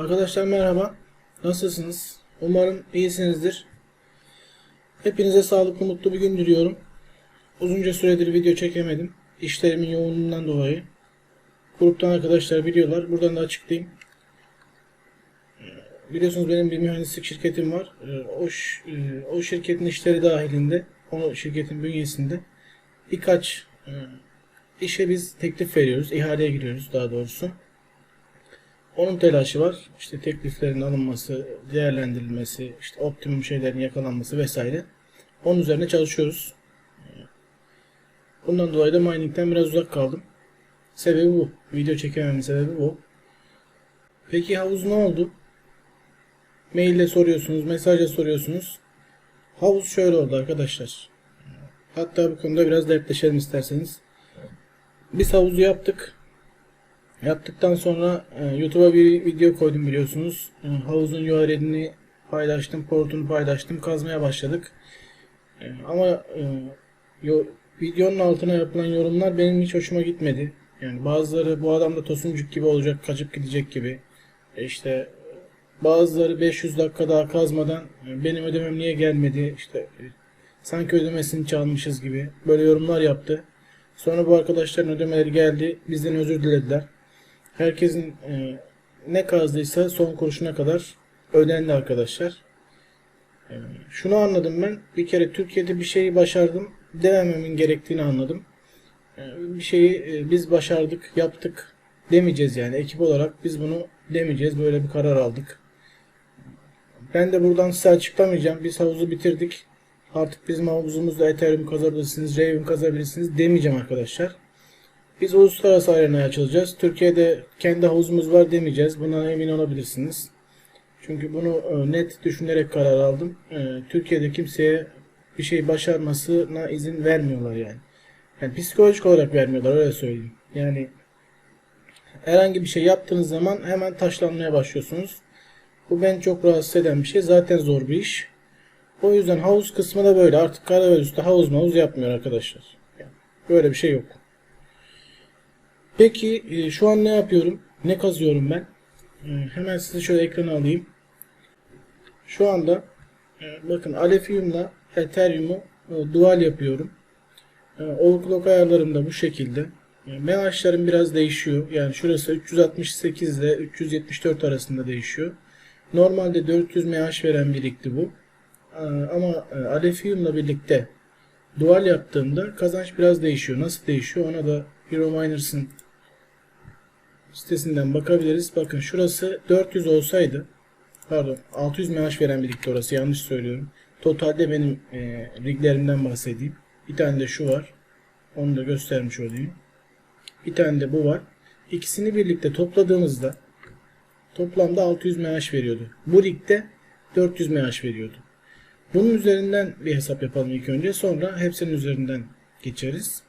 Arkadaşlar merhaba. Nasılsınız? Umarım iyisinizdir. Hepinize sağlıklı, mutlu bir gün diliyorum. Uzunca süredir video çekemedim. İşlerimin yoğunluğundan dolayı. Gruptan arkadaşlar biliyorlar. Buradan da açıklayayım. Ee, Biliyorsunuz benim bir mühendislik şirketim var. Ee, O, e, o şirketin işleri dahilinde, o şirketin bünyesinde birkaç e, işe biz teklif veriyoruz. ihaleye giriyoruz daha doğrusu. Onun telaşı var. İşte tekliflerin alınması, değerlendirilmesi, işte optimum şeylerin yakalanması vesaire. Onun üzerine çalışıyoruz. Bundan dolayı da mining'den biraz uzak kaldım. Sebebi bu. Video çekemememin sebebi bu. Peki havuz ne oldu? Maille soruyorsunuz, mesajla soruyorsunuz. Havuz şöyle oldu arkadaşlar. Hatta bu konuda biraz dertleşelim isterseniz. Biz havuzu yaptık. Yaptıktan sonra e, YouTube'a bir video koydum biliyorsunuz. E, havuzun URL'ini paylaştım, portunu paylaştım, kazmaya başladık. E, ama videonun altına yapılan yorumlar benim hiç hoşuma gitmedi. Yani bazıları bu adam da tosuncuk gibi olacak, kaçıp gidecek gibi. E, işte bazıları 500 dakika daha kazmadan benim ödemem niye gelmedi? İşte sanki ödemesini çalmışız gibi böyle yorumlar yaptı. Sonra bu arkadaşların ödemeleri geldi. Bizden özür dilediler. Herkesin e, ne kazdıysa son kuruşuna kadar ödendi arkadaşlar. E, şunu anladım ben. Bir kere Türkiye'de bir şeyi başardım demememin gerektiğini anladım. E, bir şeyi e, biz başardık, yaptık demeyeceğiz yani. Ekip olarak biz bunu demeyeceğiz. Böyle bir karar aldık. Ben de buradan size açıklamayacağım. Biz havuzu bitirdik. Artık bizim havuzumuzda Ethereum kazabilirsiniz, Raven kazabilirsiniz demeyeceğim arkadaşlar. Biz uluslararası arenaya açılacağız. Türkiye'de kendi havuzumuz var demeyeceğiz. Bundan emin olabilirsiniz. Çünkü bunu e, net düşünerek karar aldım. E, Türkiye'de kimseye bir şey başarmasına izin vermiyorlar yani. Yani psikolojik olarak vermiyorlar öyle söyleyeyim. Yani herhangi bir şey yaptığınız zaman hemen taşlanmaya başlıyorsunuz. Bu beni çok rahatsız eden bir şey. Zaten zor bir iş. O yüzden havuz kısmı da böyle. Artık Karadeniz üstü havuz mavuz yapmıyor arkadaşlar. Böyle bir şey yok. Peki e, şu an ne yapıyorum? Ne kazıyorum ben? E, hemen size şöyle ekrana alayım. Şu anda e, bakın Alefiyum'la Ethereum'u dual yapıyorum. E, overclock ayarlarım da bu şekilde. E, MH'larım biraz değişiyor. Yani şurası 368 ile 374 arasında değişiyor. Normalde 400 MH veren birlikti bu. Ama e, Alefiyum'la birlikte dual yaptığımda kazanç biraz değişiyor. Nasıl değişiyor? Ona da Hero Miners'ın sitesinden bakabiliriz. Bakın şurası 400 olsaydı pardon 600 MH veren birlikte orası yanlış söylüyorum. Totalde benim e, riglerimden bahsedeyim. Bir tane de şu var. Onu da göstermiş olayım. Bir tane de bu var. İkisini birlikte topladığımızda toplamda 600 MH veriyordu. Bu rigde 400 MH veriyordu. Bunun üzerinden bir hesap yapalım ilk önce. Sonra hepsinin üzerinden geçeriz.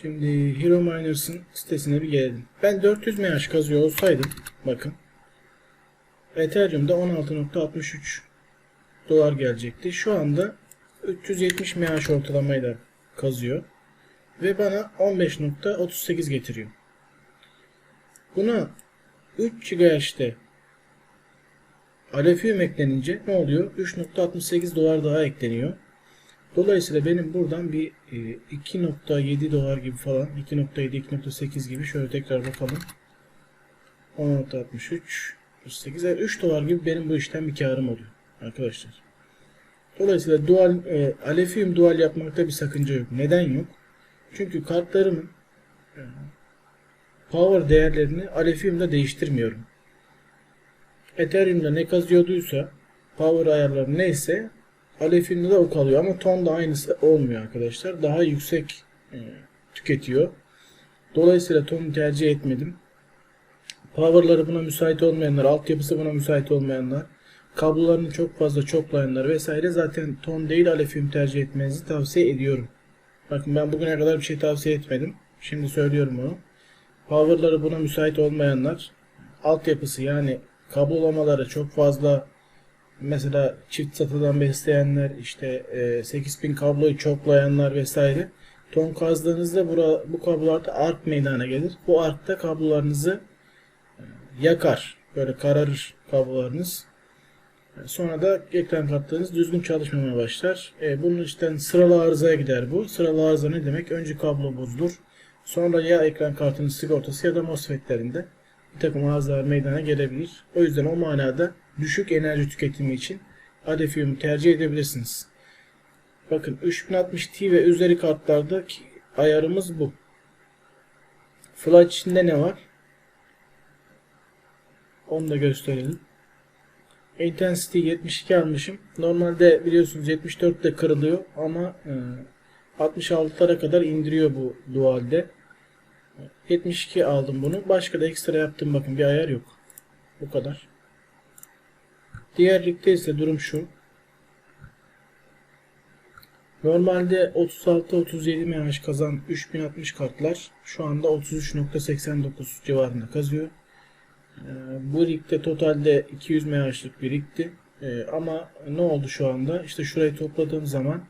Şimdi Hero Miners'ın sitesine bir gelelim. Ben 400 MH kazıyor olsaydım bakın Ethereum'da 16.63 dolar gelecekti. Şu anda 370 MH ortalamayla kazıyor. Ve bana 15.38 getiriyor. Buna 3 GH'de Alefiyum eklenince ne oluyor? 3.68 dolar daha ekleniyor. Dolayısıyla benim buradan bir e, 2.7 dolar gibi falan 2.7 2.8 gibi şöyle tekrar bakalım. 16.63 38 yani 3 dolar gibi benim bu işten bir karım oluyor arkadaşlar. Dolayısıyla dual e, Alefiyum dual yapmakta bir sakınca yok. Neden yok? Çünkü kartlarımın e, power değerlerini Alefiyum'da değiştirmiyorum. Ethereum'da ne kazıyorduysa power ayarları neyse Alefiyum'da da o kalıyor ama ton da aynısı olmuyor arkadaşlar. Daha yüksek e, tüketiyor. Dolayısıyla tonu tercih etmedim. Power'ları buna müsait olmayanlar, altyapısı buna müsait olmayanlar, kablolarını çok fazla çoklayanlar vesaire zaten ton değil Alefiyum tercih etmenizi tavsiye ediyorum. Bakın ben bugüne kadar bir şey tavsiye etmedim. Şimdi söylüyorum onu. Power'ları buna müsait olmayanlar, altyapısı yani kablolamaları çok fazla mesela çift satıdan besleyenler, işte e, 8000 kabloyu çoklayanlar vesaire. Ton kazdığınızda bura, bu kablolarda ark meydana gelir. Bu arkta kablolarınızı yakar. Böyle kararır kablolarınız. E, Sonra da ekran kartlarınız düzgün çalışmamaya başlar. E, bunun işte sıralı arızaya gider bu. Sıralı arıza ne demek? Önce kablo bozulur. Sonra ya ekran kartının sigortası ya da MOSFET'lerinde bir takım arızalar meydana gelebilir. O yüzden o manada düşük enerji tüketimi için Adefiyum'u tercih edebilirsiniz. Bakın 3060 Ti ve üzeri kartlarda ayarımız bu. Flash içinde ne var? Onu da gösterelim. Intensity 72 almışım. Normalde biliyorsunuz 74 de kırılıyor ama e, 66'lara kadar indiriyor bu dualde. 72 aldım bunu. Başka da ekstra yaptım bakın bir ayar yok. Bu kadar. Diğer ligde ise durum şu. Normalde 36-37 MH kazan 3060 kartlar şu anda 33.89 civarında kazıyor. Ee, Bu ligde totalde 200 MH'lık bir ligdi. Ee, Ama ne oldu şu anda? İşte şurayı topladığım zaman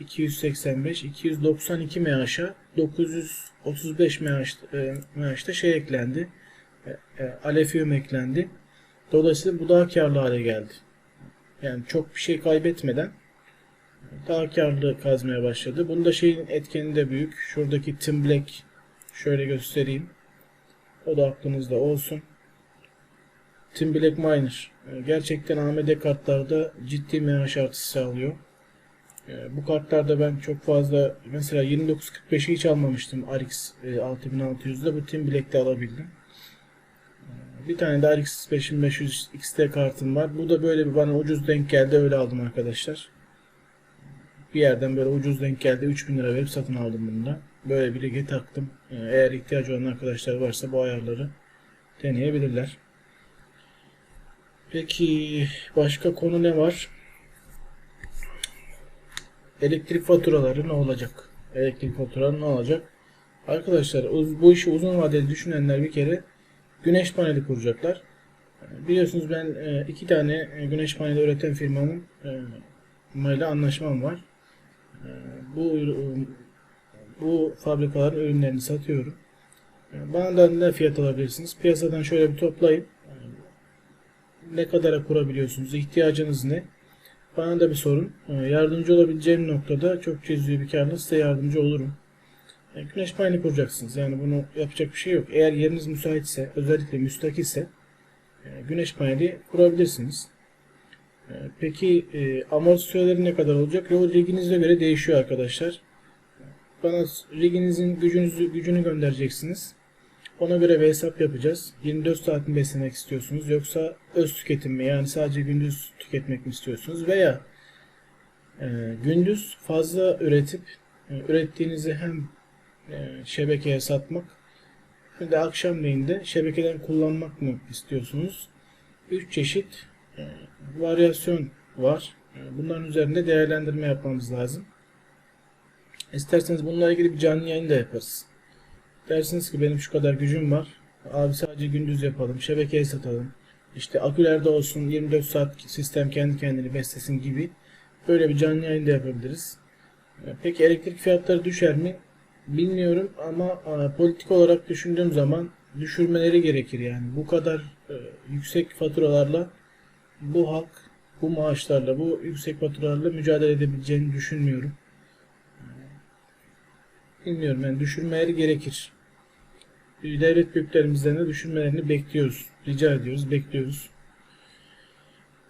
285, 292 MH'a 935 MH, e, MH'da şey eklendi. E, e, Alefium eklendi. Dolayısıyla bu daha karlı hale geldi. Yani çok bir şey kaybetmeden daha karlı kazmaya başladı. Bunda şeyin etkeni de büyük. Şuradaki Tim Black şöyle göstereyim. O da aklınızda olsun. Tim Black Miner. e, Gerçekten AMD kartlarda ciddi MH artısı sağlıyor. E, Bu kartlarda ben çok fazla mesela 2945'i hiç almamıştım RX e, 6600'de. Bu Tim Black'te alabildim. E, Bir tane de RX 5500 XT kartım var. Bu da böyle bir bana ucuz denk geldi. Öyle aldım arkadaşlar. Bir yerden böyle ucuz denk geldi. 3000 lira verip satın aldım bunu da. Böyle bir lige taktım. E, Eğer ihtiyacı olan arkadaşlar varsa bu ayarları deneyebilirler. Peki başka konu ne var? Elektrik faturaları ne olacak? Elektrik faturaları ne olacak? Arkadaşlar bu işi uzun vadeli düşünenler bir kere güneş paneli kuracaklar. Biliyorsunuz ben e, iki tane e, güneş paneli üreten firmanın ile anlaşmam var. E, Bu bu fabrikaların ürünlerini satıyorum. Bana da ne fiyat alabilirsiniz? Piyasadan şöyle bir toplayın ne kadara kurabiliyorsunuz, ihtiyacınız ne? Bana da bir sorun. Ee, Yardımcı olabileceğim noktada çok cüzi bir karla size yardımcı olurum. Ee, Güneş paneli kuracaksınız. Yani bunu yapacak bir şey yok. Eğer yeriniz müsaitse, özellikle müstakilse e, güneş paneli kurabilirsiniz. Ee, Peki e, amortisörleri ne kadar olacak? O riginize göre değişiyor arkadaşlar. Bana riginizin gücünüzü, gücünü göndereceksiniz. Ona göre bir hesap yapacağız. 24 saat mi beslemek istiyorsunuz yoksa öz tüketim mi yani sadece gündüz tüketmek mi istiyorsunuz veya e, gündüz fazla üretip e, ürettiğinizi hem e, şebekeye satmak hem de akşamleyin de şebekeden kullanmak mı istiyorsunuz? 3 çeşit e, varyasyon var. E, bunların üzerinde değerlendirme yapmamız lazım. İsterseniz bununla ilgili bir canlı yayın da yaparız. Dersiniz ki benim şu kadar gücüm var. Abi sadece gündüz yapalım. Şebekeye satalım. İşte akülerde olsun 24 saat sistem kendi kendini beslesin gibi. Böyle bir canlı yayın da yapabiliriz. E, Peki elektrik fiyatları düşer mi? Bilmiyorum ama a, politik olarak düşündüğüm zaman düşürmeleri gerekir yani. Bu kadar e, yüksek faturalarla bu halk bu maaşlarla bu yüksek faturalarla mücadele edebileceğini düşünmüyorum. Bilmiyorum yani düşürmeleri gerekir. Devlet büyüklerimizden de düşürmelerini bekliyoruz. Rica ediyoruz, bekliyoruz.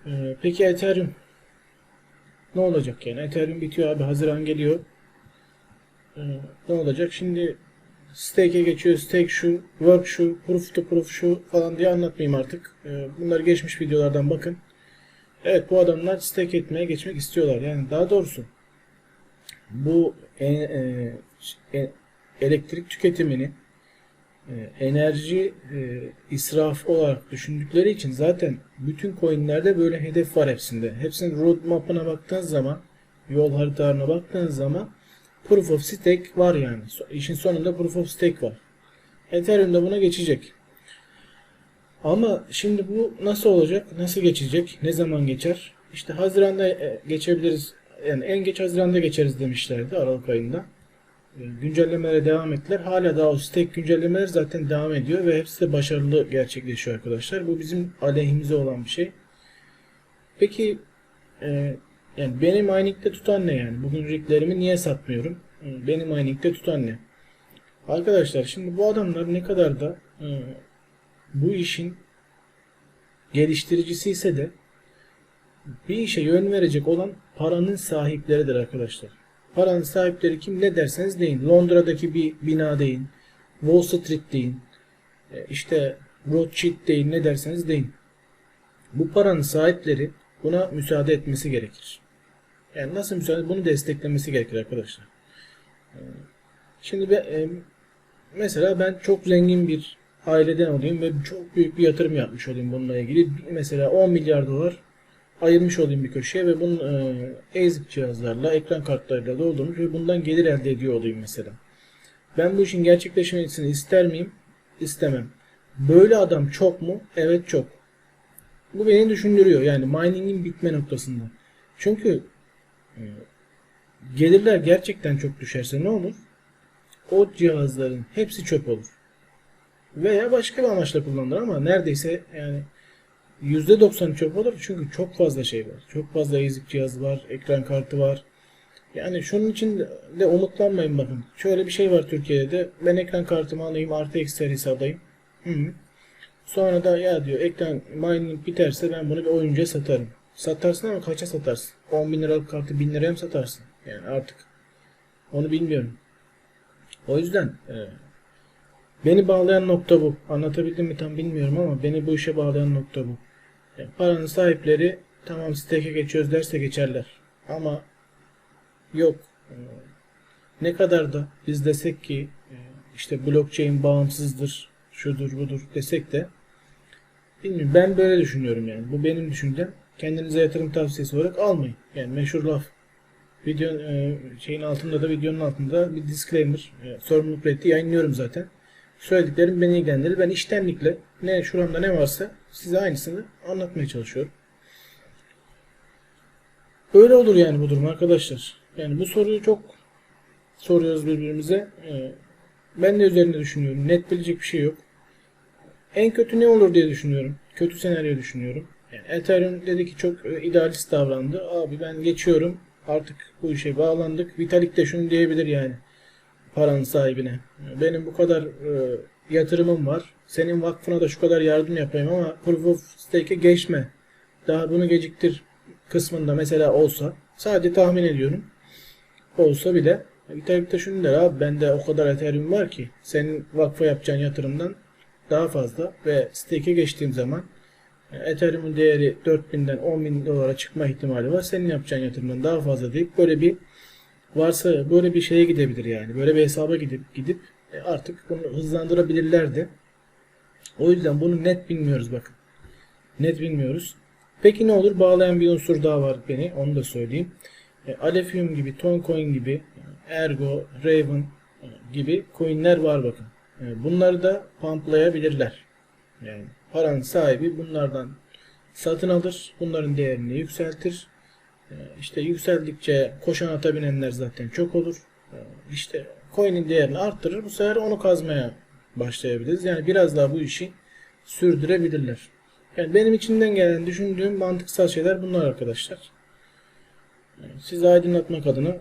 Ee, peki Ethereum ne olacak yani? Ethereum bitiyor abi. Haziran geliyor. Ee, ne olacak? Şimdi stake'e geçiyor. Stake şu, work şu, proof to proof şu falan diye anlatmayayım artık. Ee, bunları geçmiş videolardan bakın. Evet bu adamlar stake etmeye geçmek istiyorlar. Yani daha doğrusu bu e, e, e, elektrik tüketimini e, enerji e, israfı olarak düşündükleri için zaten bütün coinlerde böyle hedef var hepsinde. Hepsinin roadmap'ına baktığınız zaman yol haritalarına baktığınız zaman proof of stake var yani. İşin sonunda proof of stake var. Ethereum da buna geçecek. Ama şimdi bu nasıl olacak? Nasıl geçecek? Ne zaman geçer? İşte Haziran'da e, geçebiliriz. Yani en geç Haziran'da geçeriz demişlerdi Aralık ayında. e, güncellemelere devam ettiler. Hala daha o stake güncellemeleri zaten devam ediyor ve hepsi de başarılı gerçekleşiyor arkadaşlar. Bu bizim aleyhimize olan bir şey. Peki e, yani beni mining'de tutan ne yani? Bugün riglerimi niye satmıyorum? E, Beni mining'de tutan ne? Arkadaşlar şimdi bu adamlar ne kadar da e, bu işin geliştiricisi ise de bir işe yön verecek olan paranın sahipleridir arkadaşlar. Paranın sahipleri kim ne derseniz deyin. Londra'daki bir bina deyin. Wall Street deyin. e, işte Rothschild deyin ne derseniz deyin. Bu paranın sahipleri buna müsaade etmesi gerekir. Yani nasıl müsaade? Bunu desteklemesi gerekir arkadaşlar. E, Şimdi be- e, mesela ben çok zengin bir aileden olayım ve çok büyük bir yatırım yapmış olayım bununla ilgili. Mesela 10 milyar dolar ayırmış olayım bir köşeye ve bunun e, ezik cihazlarla, ekran kartlarıyla doldurmuş ve bundan gelir elde ediyor olayım mesela. Ben bu işin gerçekleşmesini ister miyim? İstemem. Böyle adam çok mu? Evet çok. Bu beni düşündürüyor yani mining'in bitme noktasında. Çünkü e, gelirler gerçekten çok düşerse ne olur? O cihazların hepsi çöp olur. Veya başka bir amaçla kullanılır ama neredeyse yani %90 çöp olur çünkü çok fazla şey var. Çok fazla ezik cihaz var, ekran kartı var. Yani şunun için de umutlanmayın bakın. Şöyle bir şey var Türkiye'de de. Ben ekran kartımı alayım, RTX serisi alayım. Hı -hı. Sonra da ya diyor ekran mining biterse ben bunu bir oyuncuya satarım. Satarsın ama kaça satarsın? 10 bin liralık kartı 1000 liraya mı satarsın? Yani artık. Onu bilmiyorum. O yüzden e, beni bağlayan nokta bu. Anlatabildim mi tam bilmiyorum ama beni bu işe bağlayan nokta bu. Paranın sahipleri tamam stake'e geçiyoruz derse geçerler. Ama yok. E, ne kadar da biz desek ki e, işte blockchain bağımsızdır, şudur budur desek de bilmiyorum ben böyle düşünüyorum yani. Bu benim düşüncem. Kendinize yatırım tavsiyesi olarak almayın. Yani meşhur laf. Video e, şeyin altında da videonun altında bir disclaimer, e, sorumluluk reddi yayınlıyorum zaten. Söylediklerim beni ilgilendirir. Ben iştenlikle ne şuramda ne varsa size aynısını anlatmaya çalışıyorum. Böyle olur yani bu durum arkadaşlar. Yani bu soruyu çok soruyoruz birbirimize. E, ben de üzerinde düşünüyorum. Net bilecek bir şey yok. En kötü ne olur diye düşünüyorum. Kötü senaryo düşünüyorum. Yani Ethereum dedi ki çok e, idealist davrandı. Abi ben geçiyorum. Artık bu işe bağlandık. Vitalik de şunu diyebilir yani paranın sahibine. Benim bu kadar e, yatırımım var. Senin vakfına da şu kadar yardım yapayım ama Proof of Stake'e geçme. Daha bunu geciktir kısmında mesela olsa sadece tahmin ediyorum. Olsa bile Vitalik de şunu der abi bende o kadar Ethereum var ki senin vakfa yapacağın yatırımdan daha fazla ve stake'e geçtiğim zaman Ethereum'un değeri 4000'den 10.000 dolara çıkma ihtimali var. Senin yapacağın yatırımdan daha fazla deyip böyle bir varsa böyle bir şeye gidebilir yani. Böyle bir hesaba gidip gidip e, artık bunu hızlandırabilirlerdi. O yüzden bunu net bilmiyoruz bakın. Net bilmiyoruz. Peki ne olur? Bağlayan bir unsur daha var beni. Onu da söyleyeyim. E, Alephium gibi, Toncoin gibi, Ergo, Raven e, gibi coinler var bakın. E, bunları da pumplayabilirler. Yani paranın sahibi bunlardan satın alır. Bunların değerini yükseltir. Ee, İşte yükseldikçe koşan ata binenler zaten çok olur. Ee, İşte coin'in değerini arttırır. Bu sefer onu kazmaya başlayabiliriz. Yani biraz daha bu işi sürdürebilirler. Yani benim içinden gelen düşündüğüm mantıksal şeyler bunlar arkadaşlar. Yani Sizi aydınlatmak adına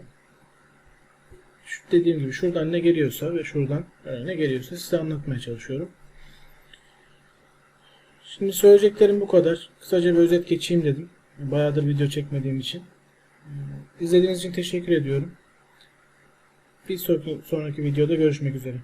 şu dediğim gibi şuradan ne geliyorsa ve şuradan ne geliyorsa size anlatmaya çalışıyorum. Şimdi söyleyeceklerim bu kadar. Kısaca bir özet geçeyim dedim. Bayağıdır video çekmediğim için. İzlediğiniz için teşekkür ediyorum. Bir sonraki, sonraki videoda görüşmek üzere.